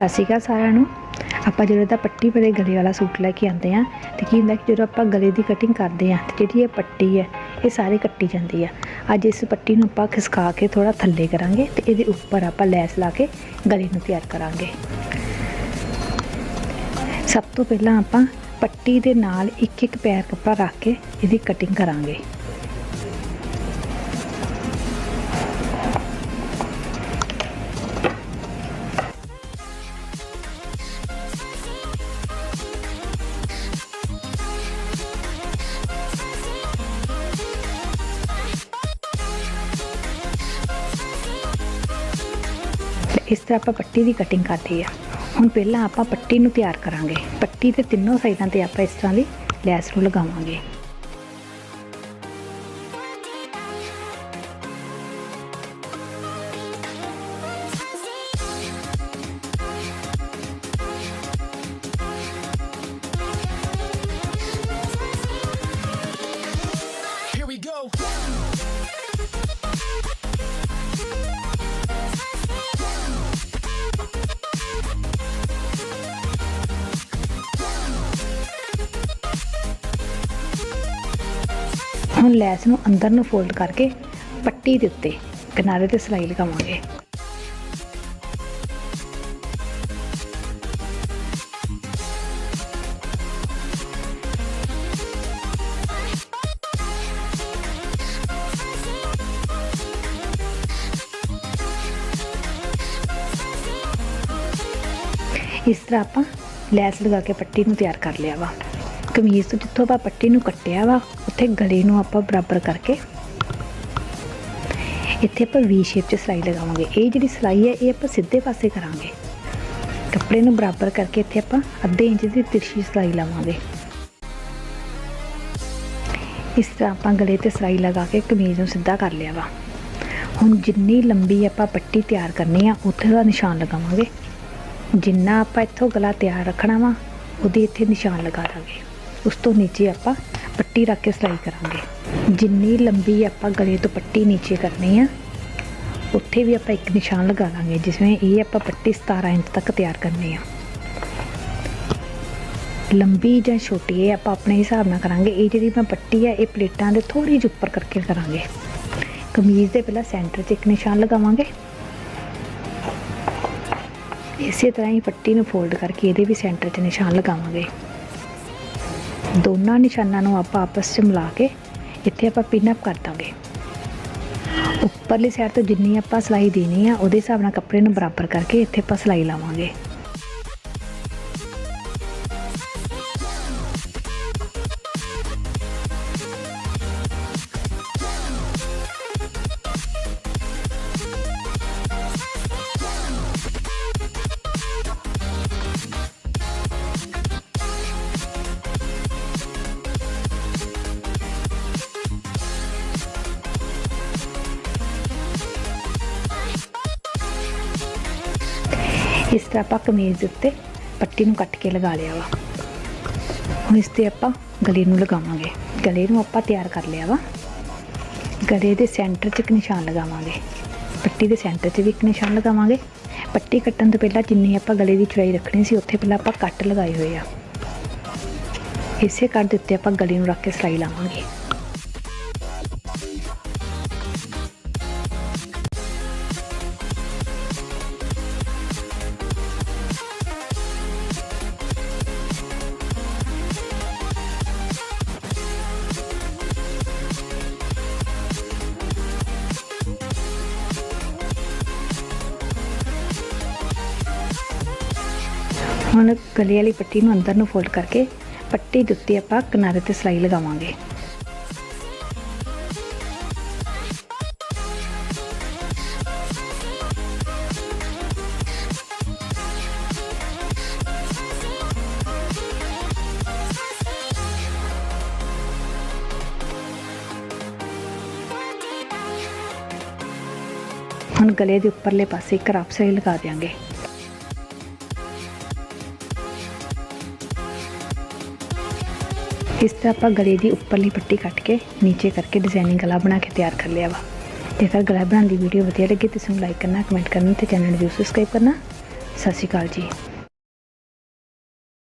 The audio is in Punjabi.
ਸਤਿ ਸ਼੍ਰੀ ਅਕਾਲ ਸਾਰਿਆਂ ਨੂੰ। ਆਪਾਂ ਜਦੋਂ ਦਾ ਪੱਟੀ ਵਾਲੇ ਗਲੇ ਵਾਲਾ ਸੂਟ ਲੈ ਕੇ ਆਉਂਦੇ ਆ ਤੇ ਕੀ ਹੁੰਦਾ ਕਿ ਜਦੋਂ ਆਪਾਂ ਗਲੇ ਦੀ ਕਟਿੰਗ ਕਰਦੇ ਆ ਤੇ ਜਿਹੜੀ ਇਹ ਪੱਟੀ ਹੈ, ਇਹ ਸਾਰੇ ਕੱਟੀ ਜਾਂਦੀ ਆ। ਅੱਜ ਇਸ ਪੱਟੀ ਨੂੰ ਆਪਾਂ ਖਿਸਕਾ ਕੇ ਥੋੜਾ ਥੱਲੇ ਕਰਾਂਗੇ ਤੇ ਇਹਦੇ ਉੱਪਰ ਆਪਾਂ ਲੈਸ ਲਾ ਕੇ ਗਲੇ ਨੂੰ ਤਿਆਰ ਕਰਾਂਗੇ। ਸਭ ਤੋਂ ਪਹਿਲਾਂ ਆਪਾਂ ਪੱਟੀ ਦੇ ਨਾਲ ਇੱਕ ਇੱਕ ਪੈਰ ਕੱਪੜਾ ਰੱਖ ਕੇ ਇਹਦੀ ਕਟਿੰਗ ਕਰਾਂਗੇ। ਇਸ ਤਰ੍ਹਾਂ ਆਪਾਂ ਪੱਟੀ ਦੀ ਕਟਿੰਗ ਕਰਦੇ ਆ ਹੁਣ ਪਹਿਲਾਂ ਆਪਾਂ ਪੱਟੀ ਨੂੰ ਤਿਆਰ ਕਰਾਂਗੇ। ਪੱਟੀ ਦੇ ਤਿੰਨੋਂ ਸਾਈਡਾਂ ਤੇ ਆਪਾਂ ਇਸ ਤਰ੍ਹਾਂ ਦੀ ਲੈਸ ਨੂੰ ਲਗਾਵਾਂਗੇ। ਹੁਣ ਲੈਸ ਨੂੰ ਅੰਦਰ ਨੂੰ ਫੋਲਡ ਕਰਕੇ ਪੱਟੀ ਦੇ ਉੱਤੇ ਕਿਨਾਰੇ ਤੇ ਸਿਲਾਈ ਲਗਾਵਾਂਗੇ। ਇਸ ਤਰ੍ਹਾਂ ਆਪਾਂ ਲੈਸ ਲਗਾ ਕੇ ਪੱਟੀ ਨੂੰ ਤਿਆਰ ਕਰ ਲਿਆ ਵਾ। ਕਮੀਜ਼ ਤੋਂ ਜਿੱਥੋਂ ਆਪਾਂ ਪੱਟੀ ਨੂੰ ਕੱਟਿਆ ਵਾ, ਉੱਥੇ ਗਲੇ ਨੂੰ ਆਪਾਂ ਬਰਾਬਰ ਕਰਕੇ ਇੱਥੇ ਆਪਾਂ ਵੀ ਸ਼ੇਪ 'ਚ ਸਿਲਾਈ ਲਗਾਵਾਂਗੇ। ਇਹ ਜਿਹੜੀ ਸਿਲਾਈ ਹੈ, ਇਹ ਆਪਾਂ ਸਿੱਧੇ ਪਾਸੇ ਕਰਾਂਗੇ। ਕੱਪੜੇ ਨੂੰ ਬਰਾਬਰ ਕਰਕੇ ਇੱਥੇ ਆਪਾਂ ਅੱਧੇ ਇੰਚ ਦੀ ਤਿਰਛੀ ਸਿਲਾਈ ਲਾਵਾਂਗੇ। ਇਸ ਤਰ੍ਹਾਂ ਆਪਾਂ ਗਲੇ ਤੇ ਸਿਲਾਈ ਲਗਾ ਕੇ ਕਮੀਜ਼ ਨੂੰ ਸਿੱਧਾ ਕਰ ਲਿਆ ਵਾ। ਹੁਣ ਜਿੰਨੀ ਲੰਬੀ ਆਪਾਂ ਪੱਟੀ ਤਿਆਰ ਕਰਨੀ ਆ, ਉੱਥੇ ਦਾ ਨਿਸ਼ਾਨ ਲਗਾਵਾਂਗੇ। ਜਿੰਨਾ ਆਪਾਂ ਇੱਥੋਂ ਗਲਾ ਤਿਆਰ ਰੱਖਣਾ ਵਾ, ਉਹਦੇ ਇੱਥੇ ਨਿਸ਼ਾਨ ਲਗਾ ਦਾਂਗੇ। ਉਸ ਤੋਂ ਨੀਚੇ ਆਪਾਂ ਪੱਟੀ ਰੱਖ ਕੇ ਸਿਲਾਈ ਕਰਾਂਗੇ। ਜਿੰਨੀ ਲੰਬੀ ਆਪਾਂ ਗਲੇ ਤੋਂ ਪੱਟੀ ਨੀਚੇ ਕਰਨੀ ਆ, ਉੱਥੇ ਵੀ ਆਪਾਂ ਇੱਕ ਨਿਸ਼ਾਨ ਲਗਾ ਦਾਂਗੇ ਜਿਸਵੇਂ ਇਹ ਆਪਾਂ ਪੱਟੀ 17 ਇੰਚ ਤੱਕ ਤਿਆਰ ਕਰਨੀ ਆ। ਲੰਬੀ ਜਾਂ ਛੋਟੀ ਇਹ ਆਪਾਂ ਆਪਣੇ ਹਿਸਾਬ ਨਾਲ ਕਰਾਂਗੇ। ਇਹ ਜਿਹੜੀ ਮੈਂ ਪੱਟੀ ਆ, ਇਹ ਪਲੇਟਾਂ ਦੇ ਥੋੜੀ ਜਿਹੀ ਉੱਪਰ ਕਰਕੇ ਕਰਾਂਗੇ। ਕਮੀਜ਼ ਦੇ ਪਹਿਲਾਂ ਸੈਂਟਰ 'ਚ ਇੱਕ ਨਿਸ਼ਾਨ ਲਗਾਵਾਂਗੇ। ਇਸੇ ਤਰ੍ਹਾਂ ਹੀ ਪੱਟੀ ਨੂੰ ਫੋਲਡ ਕਰਕੇ ਇਹਦੇ ਵੀ ਸੈਂਟਰ 'ਚ ਨਿਸ਼ਾਨ ਲਗਾਵਾਂਗੇ। ਦੋਨਾਂ ਨਿਸ਼ਾਨਾਂ ਨੂੰ ਆਪਾਂ ਆਪਸ 'ਚ ਮਿਲਾ ਕੇ ਇੱਥੇ ਆਪਾਂ ਪਿਨ ਅਪ ਕਰ ਦਾਂਗੇ। ਉੱਪਰਲੀ ਸਾਈਡ ਤੋਂ ਜਿੰਨੀ ਆਪਾਂ ਸਿਲਾਈ ਦੇਣੀ ਆ, ਉਹਦੇ ਹਿਸਾਬ ਨਾਲ ਕੱਪੜੇ ਨੂੰ ਬਰਾਬਰ ਕਰਕੇ ਇੱਥੇ ਆਪਾਂ ਸਿਲਾਈ ਲਾਵਾਂਗੇ। ਇਸ ਤਰ੍ਹਾਂ ਆਪਾਂ ਕਮੀਜ਼ ਦੇ ਉੱਤੇ ਪੱਟੀ ਨੂੰ ਕੱਟ ਕੇ ਲਗਾ ਲਿਆ ਵਾ। ਹੁਣ ਇਸ ਤੇ ਆਪਾਂ ਗਲੇ ਨੂੰ ਲਗਾਵਾਂਗੇ। ਗਲੇ ਨੂੰ ਆਪਾਂ ਤਿਆਰ ਕਰ ਲਿਆ ਵਾ। ਗਲੇ ਦੇ ਸੈਂਟਰ 'ਚ ਇੱਕ ਨਿਸ਼ਾਨ ਲਗਾਵਾਂਗੇ। ਪੱਟੀ ਦੇ ਸੈਂਟਰ 'ਚ ਵੀ ਇੱਕ ਨਿਸ਼ਾਨ ਲਗਾਵਾਂਗੇ। ਪੱਟੀ ਕੱਟਣ ਤੋਂ ਪਹਿਲਾਂ ਜਿੰਨੀ ਆਪਾਂ ਗਲੇ ਦੀ ਚੌੜਾਈ ਰੱਖਣੀ ਸੀ, ਉੱਥੇ ਪਹਿਲਾਂ ਆਪਾਂ ਕੱਟ ਲਗਾਏ ਹੋਏ ਆ। ਇਸੇ ਕੱਟ ਦੇ ਉੱਤੇ ਆਪਾਂ ਗਲੇ ਨੂੰ ਰੱਖ ਕੇ ਸਿਲਾਈ ਲਾਵਾਂਗੇ। ਹੁਣ ਗਲੇ ਵਾਲੀ ਪੱਟੀ ਨੂੰ ਅੰਦਰ ਨੂੰ ਫੋਲਡ ਕਰਕੇ ਪੱਟੀ ਦੇ ਉੱਤੇ ਆਪਾਂ ਕਿਨਾਰੇ ਤੇ ਸਿਲਾਈ ਲਗਾਵਾਂਗੇ। ਹੁਣ ਗਲੇ ਦੇ ਉੱਪਰਲੇ ਪਾਸੇ ਇੱਕ ਰਾਫ ਸਲਾਈ ਲਗਾ ਦਿਆਂਗੇ। ਇਸ 'ਤੇ ਆਪਾਂ ਗਲੇ ਦੀ ਉੱਪਰਲੀ ਪੱਟੀ ਕੱਟ ਕੇ, ਨੀਚੇ ਕਰਕੇ ਡਿਜ਼ਾਈਨਿੰਗ ਗਲਾ ਬਣਾ ਕੇ ਤਿਆਰ ਕਰ ਲਿਆ ਵਾ। ਜੇਕਰ ਗਲਾ ਬਣਾਉਣ ਦੀ ਵੀਡੀਓ ਵਧੀਆ ਲੱਗੀ ਤਾਂ ਇਸ ਲਾਈਕ ਕਰਨਾ ਕਮੈਂਟ ਕਰਨਾ ਤੇ ਚੈਨਲ ਨੂੰ ਸਬਸਕ੍ਰਾਈਬ ਕਰਨਾ। ਸਤਿ ਸ਼੍ਰੀ ਅਕਾਲ ਜੀ।